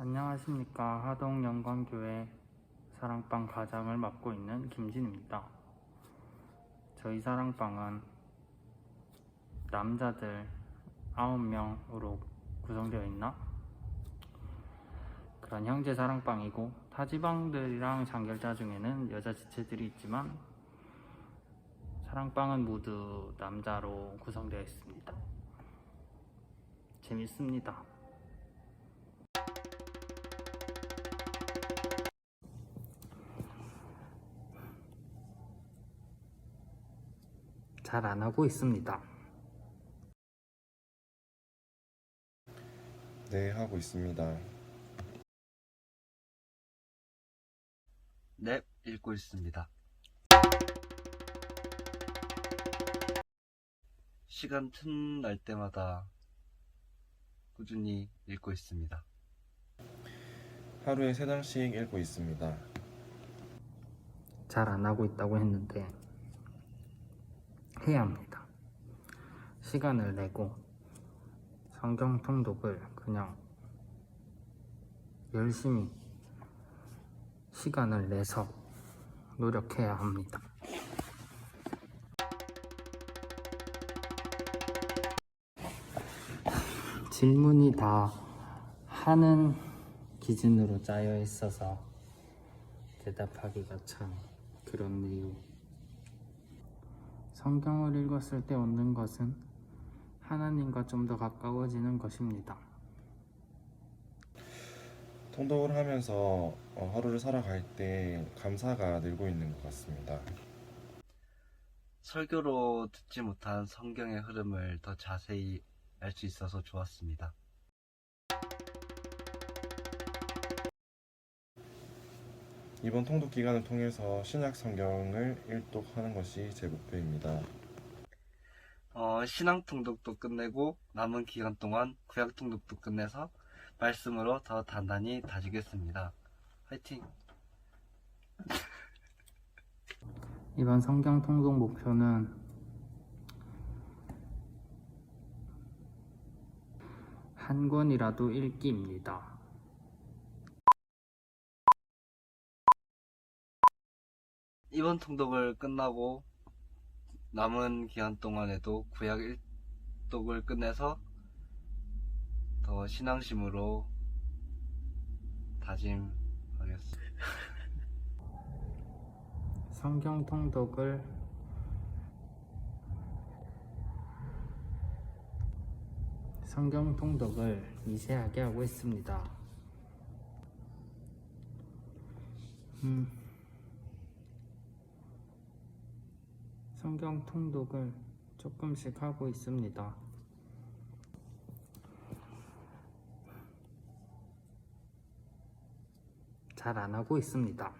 안녕하십니까 하동 영광교회 사랑방 가장을 맡고 있는 김진입니다. 저희 사랑방은 남자들 9명으로 구성되어 있나? 그런 형제 사랑방이고 타지방들이랑 장결자 중에는 여자 지체들이 있지만 사랑방은 모두 남자로 구성되어 있습니다. 재밌습니다. 잘 안 하고 있습니다. 네, 하고 있습니다. 네, 읽고 있습니다. 시간 틈 날 때마다 꾸준히 읽고 있습니다. 하루에 세 장씩 읽고 있습니다. 잘 안 하고 있다고 했는데 해야 합니다. 시간을 내고 성경 통독을 그냥 열심히 시간을 내서 노력해야 합니다. 질문이 다 하는 기준으로 짜여 있어서 대답하기가 참 그렇네요. 성경을 읽었을 때 얻는 것은 하나님과 좀 더 가까워지는 것입니다. 통독을 하면서 어, 하루를 살아갈 때 감사가 늘고 있는 것 같습니다. 설교로 듣지 못한 성경의 흐름을 더 자세히 알 수 있어서 좋았습니다. 이번 통독 기간을 통해서 신약 성경을 일독하는 것이 제 목표입니다. 어, 신앙 통독도 끝내고 남은 기간 동안 구약 통독도 끝내서 말씀으로 더 단단히 다지겠습니다. 화이팅! 이번 성경 통독 목표는 한 권이라도 읽기입니다. 이번 통독을 끝나고 남은 기간 동안에도 구약 1독을 끝내서 더 신앙심으로 다짐하겠습니다. 성경 통독을 성경 통독을 미세하게 하고 있습니다. 음, 성경 통독을 조금씩 하고 있습니다. 잘 안 하고 있습니다.